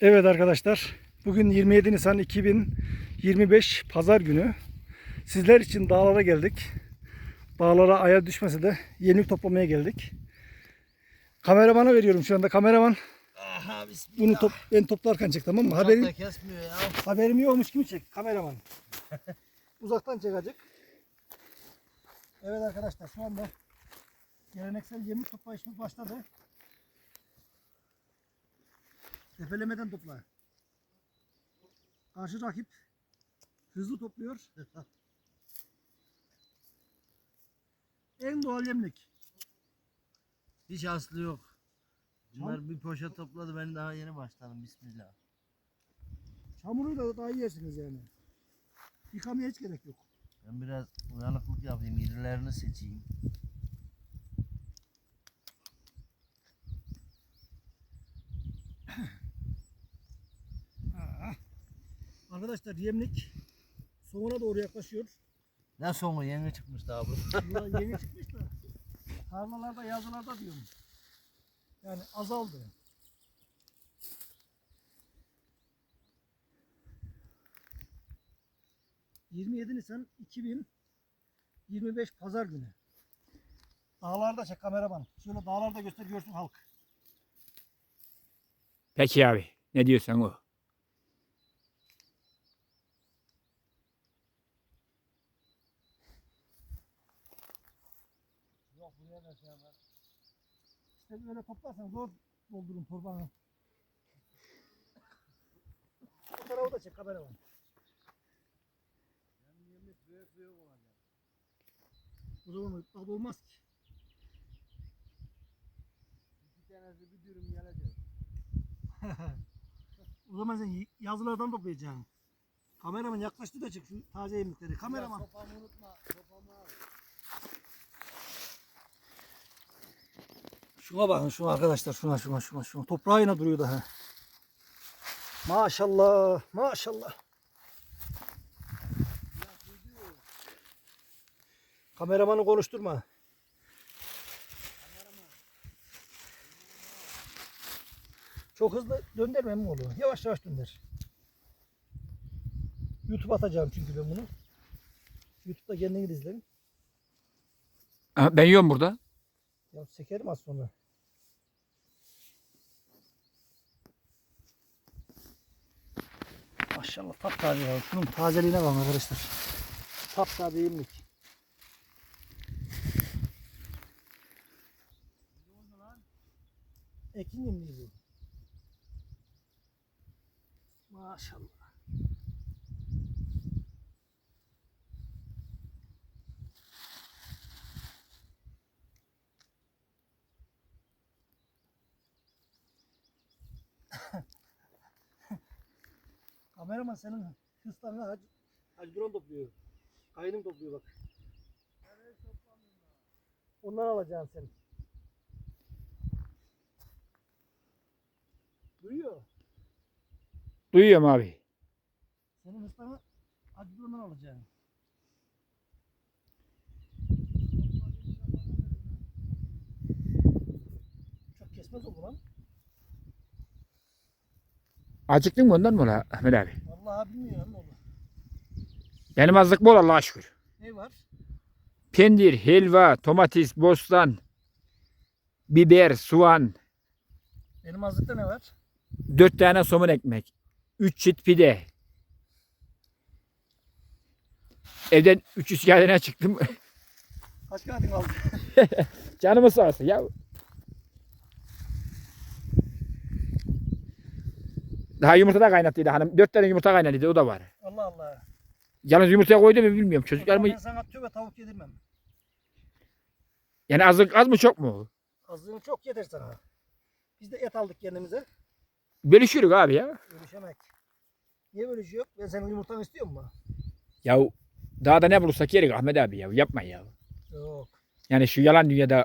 Evet arkadaşlar, bugün 27 Nisan 2025 Pazar günü. Sizler için dağlara geldik. Dağlara aya düşmese de yeni toplamaya geldik. Kameramana veriyorum şu anda. Kameraman Aha bismillah. bunu top, ben toplarken çek tamam mı? Uçak Haberim, kesmiyor ya. haberim yokmuş gibi çek kameraman. Uzaktan çek azıcık. Evet arkadaşlar şu anda geleneksel yemi toplayışımız başladı. Tepelemeden topla. Karşı rakip hızlı topluyor. en doğal yemlik. Hiç aslı yok. Bunlar bir poşet topladı ben daha yeni başladım bismillah. Çamuruyla da daha iyi yersiniz yani. Yıkamaya hiç gerek yok. Ben biraz uyanıklık yapayım irilerini seçeyim. Arkadaşlar yemlik sonuna doğru yaklaşıyor. Ne sonu yeni çıkmış daha bu. Bunlar yeni çıkmış da tarlalarda yazılarda diyorum. Yani azaldı. ...27 Nisan 2025 Pazar günü. Dağlarda çek kameraman. Şöyle dağlarda göster görsün halk. Peki abi. Ne diyorsan o. Yok buraya da şey var. İşte böyle toplarsan zor doldurun torbanı. O tarafı da çek kameraman. Yani yemek büyük büyük olacak. O zaman tadı olmaz ki. İki tanesi bir dürüm gelecek. O zaman sen yazılardan toplayacaksın. Kameraman yaklaştı da çek şu taze yemlikleri. Kameraman. Sopamı unutma. Sopamı al. Şuna bakın şuna arkadaşlar şuna şuna şuna şuna. Toprağı yine duruyor daha. Maşallah maşallah. Kameramanı konuşturma. Çok hızlı döndürme mi oğlum? Yavaş yavaş dönder. YouTube atacağım çünkü ben bunu. YouTube'da kendini izleyin. Aha, Ben yiyorum burada. Ya sekerim az sonra. Maşallah taptaze ya. Şunun tazeliğine bakın arkadaşlar. Taptaze yemlik. Ekin yemliği bu. Maşallah. Kameraman senin hırslarını hacı, hacı drone topluyor. Kayının topluyor bak. Ondan alacaksın sen. Duyuyor. Duyuyorum abi. Senin hırslarını hacı drone'dan alacaksın. Çok kesmez o bu lan. Acıktın mı ondan mı la Ahmet abi? Vallahi bilmiyorum oğlum. Benim azlık bol Allah'a şükür. Ne var? Pendir, helva, domates, bostan, biber, soğan, Benim azlıkta ne var? dört tane somun ekmek, üç çit pide. Evden üç üç gelene çıktım. Kaç kağıdın kaldı? Canımı sağ olsun ya. Daha yumurta da kaynattıydı hanım. Dört tane yumurta kaynattıydı o da var. Allah Allah. Yalnız yumurtaya koydu mu bilmiyorum. Çocuklar mı? Ben sana tüve tavuk yedirmem. Yani azlık az mı çok mu? Azlığını çok yeter sana. Biz de et aldık kendimize. Bölüşürük abi ya. Bölüşemek. Niye bölüşüyor? Ben senin yumurtanı istiyor mu? Ya daha da ne bulursak yeriz Ahmet abi ya. Yapma ya. Yok. Yani şu yalan dünyada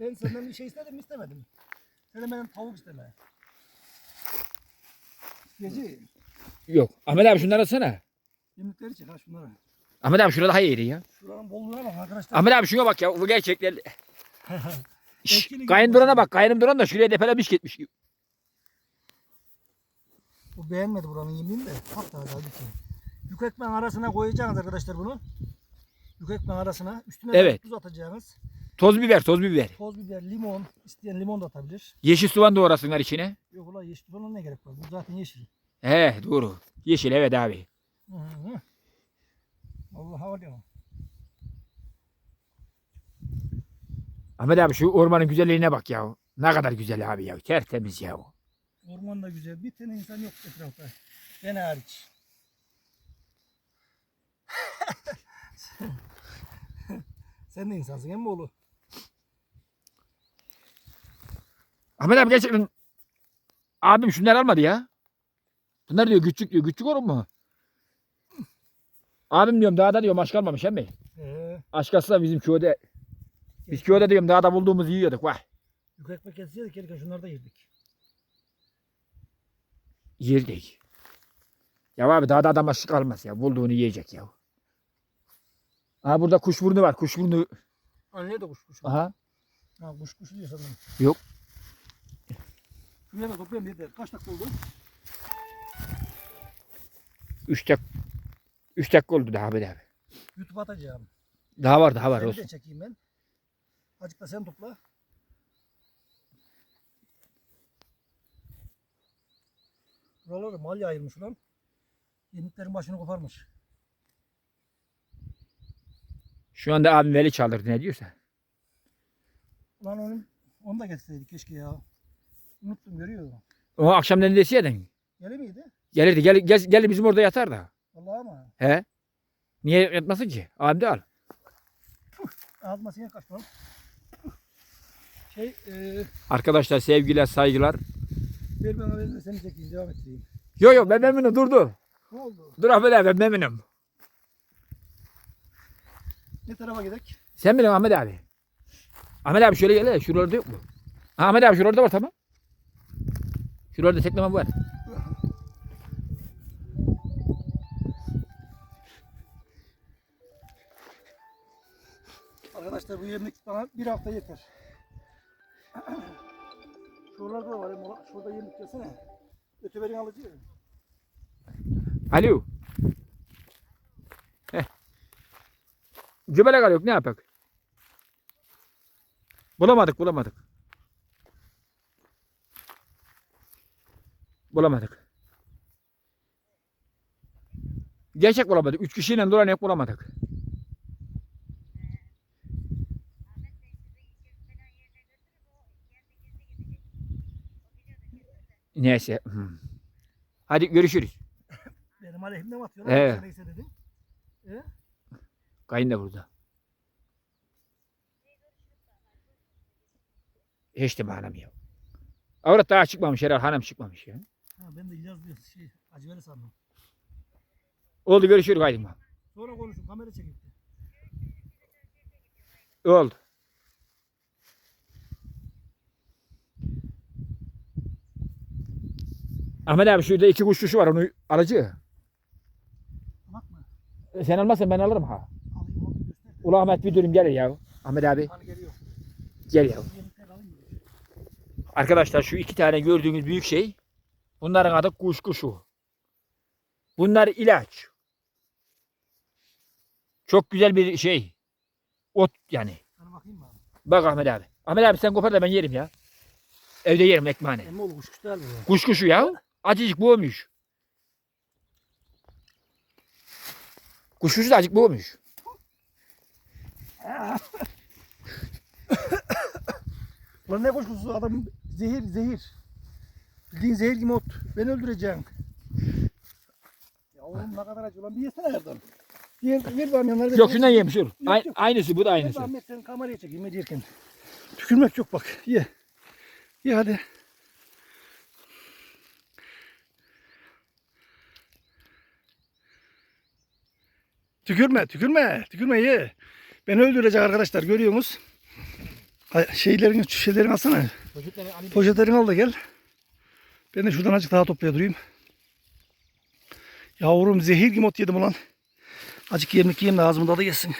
Ben senden bir şey istedim mi istemedim. De benden tavuk isteme. Gece yok. Ahmet abi şunları alsana. yemekleri çek ha şunları. Ahmet abi şurada daha iyi ya. Şuranın bolluğuna bak arkadaşlar. Ahmet abi şuna bak ya. Bu gerçekten Şşş, Ekili kayın gibi durana bak. Kayınım duran da şuraya depelemiş gitmiş. Bu beğenmedi buranın yemeğini de. Hatta daha şey. Yük ekmeğin arasına koyacaksınız arkadaşlar bunu. Yük ekmeğin arasına. Üstüne de Evet. tuz atacaksınız. Toz biber, toz biber. Toz biber, limon. isteyen limon da atabilir. Yeşil soğan doğrasınlar içine. Yok ulan yeşil falan ne gerek var? Bu zaten yeşil. He doğru. Yeşil evet abi. Hı hı. Allah var ya. Ahmet abi şu ormanın güzelliğine bak ya. Ne kadar güzel abi ya. Tertemiz ya. Orman da güzel. Bir tane insan yok etrafta. Ben hariç. Sen de insansın hem oğlu. Ahmet abi gerçekten abim şunları almadı ya. Bunlar diyor küçük diyor. Küçük olur mu? Abim diyorum dağda diyorum aşk almamış hem mi? Ee, Aşk alsa bizim köyde biz köyde diyorum dağda bulduğumuzu yiyorduk vay. yük ekmek kesseydik gelirken şunları da yedik. Yerdik. Ya abi dağda adam aşık almaz ya. Bulduğunu yiyecek ya. Ha burada kuşburnu var. Kuşburnu. Anne de kuş kuş. Aha. Ha kuş kuş diyor sanırım. Yok. Da toplayalım yeter. Kaç dakika oldu? Üç dak Üç dakika oldu daha Ahmet abi. YouTube atacağım. Daha var daha var Seni olsun. de çekeyim ben. Azıcık da sen topla. Buraları mal yayılmış ulan. Yeniklerin başını koparmış. Şu anda abim veli çaldırdı ne diyorsa. Ulan onu, onu da getirseydik keşke ya. Unuttum görüyor musun? O akşam ne deseydin? Gele miydi? Gelirdi gel, gel, gel bizim orada yatar da. Vallahi ama. He? Niye yatmasın ki? Abim de al. Ağzıma sinek kaçtı. Şey, e, Arkadaşlar sevgiler saygılar. ver bana de seni çekeyim devam ettireyim. Yo yo ben memnunum dur dur. Ne oldu? Dur Ahmet abi ben memnunum. Ne tarafa gidek? Sen bilin Ahmet abi. Ahmet abi şöyle gel. Şuralarda yok mu? Ahmet abi şuralarda var tamam. Şuralarda teklemem var. Arkadaşlar bu yemlik bana bir hafta yeter. Şuralarda da var ya. Şurada yemlik yesene. Öteberin alıcı. Alo. Heh. Göbelek yok ne yapak? Bulamadık bulamadık. Bulamadık. Gerçek bulamadık. Üç kişiyle dolanıp bulamadık. Neyse. hmm. Hadi görüşürüz. Benim aleyhimde mi atıyorlar? Evet. Neyse dedim. E? Kayın da burada. Hiç de manam yok. Avrat daha çıkmamış herhalde hanım çıkmamış ya. Ben de İlyas bir şey acıveri sandım. Oldu görüşürüz haydi. Sonra konuşun kamera çekildi. Oldu. Ahmet abi şurada iki kuş kuşu var onu alıcı. Bakma. Sen almazsan ben alırım ha. Alayım. Ula Ahmet bir dürüm gelir ya. Ahmet abi Hani geliyor. gel ya. Mı? Arkadaşlar şu iki tane gördüğünüz büyük şey bunların adı kuş kuşu. Bunlar ilaç. Çok güzel bir şey. Ot yani. Bak Ahmet abi. Ahmet abi sen kopar da ben yerim ya. Evde yerim ekmeğini. Emmi oğlu kuş bu? Kuşu ya. Acıcık boğmuş. Kuş kuşu da acık boğmuş. Lan ne kuş kuşu adam zehir zehir. Bildiğin zehir gibi ot. Beni öldüreceğim. Ya oğlum ne kadar acı lan bir yesene Erdem. Ver, ver bana yanları. Yok şundan yemiş dur. Ay- yok. aynısı bu da Ver aynısı. Ahmet sen kameraya çekeyim ne diyerken. Tükürmek yok bak. Ye. Ye hadi. Tükürme, tükürme, tükürme ye. Beni öldürecek arkadaşlar görüyor musunuz? Hay- Şeylerin, şeylerin alsana. Poşetlerini al da gel. Ben de şuradan azıcık daha toplaya durayım. Yavrum zehir gibi ot yedim ulan. Acık yemlik yiyeyim de ağzımda da yesin.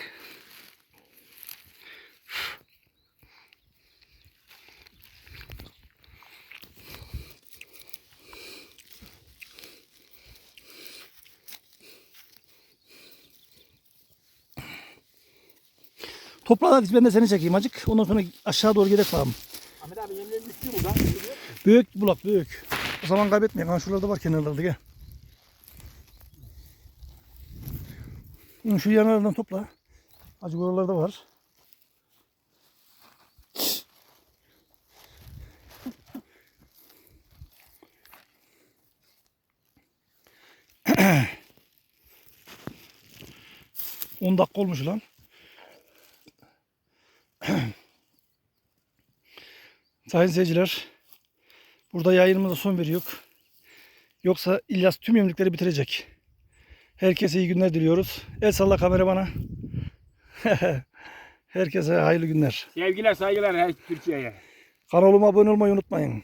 Toprağa git ben de seni çekeyim acık. Ondan sonra aşağı doğru gidelim falan. Ahmet abi yemlerin düştü burada. Büyük bulak büyük. Zaman kaybetmeyin. Ha şuralarda var kenarlarda gel. Hı, Şu yanlardan topla. Acık oralarda var. On dakika olmuş lan. Sayın seyirciler, burada yayınımıza son veriyor. Yoksa İlyas tüm yemlikleri bitirecek. Herkese iyi günler diliyoruz. El salla kamera bana. Herkese hayırlı günler. Sevgiler saygılar her Türkiye'ye. Kanalıma abone olmayı unutmayın.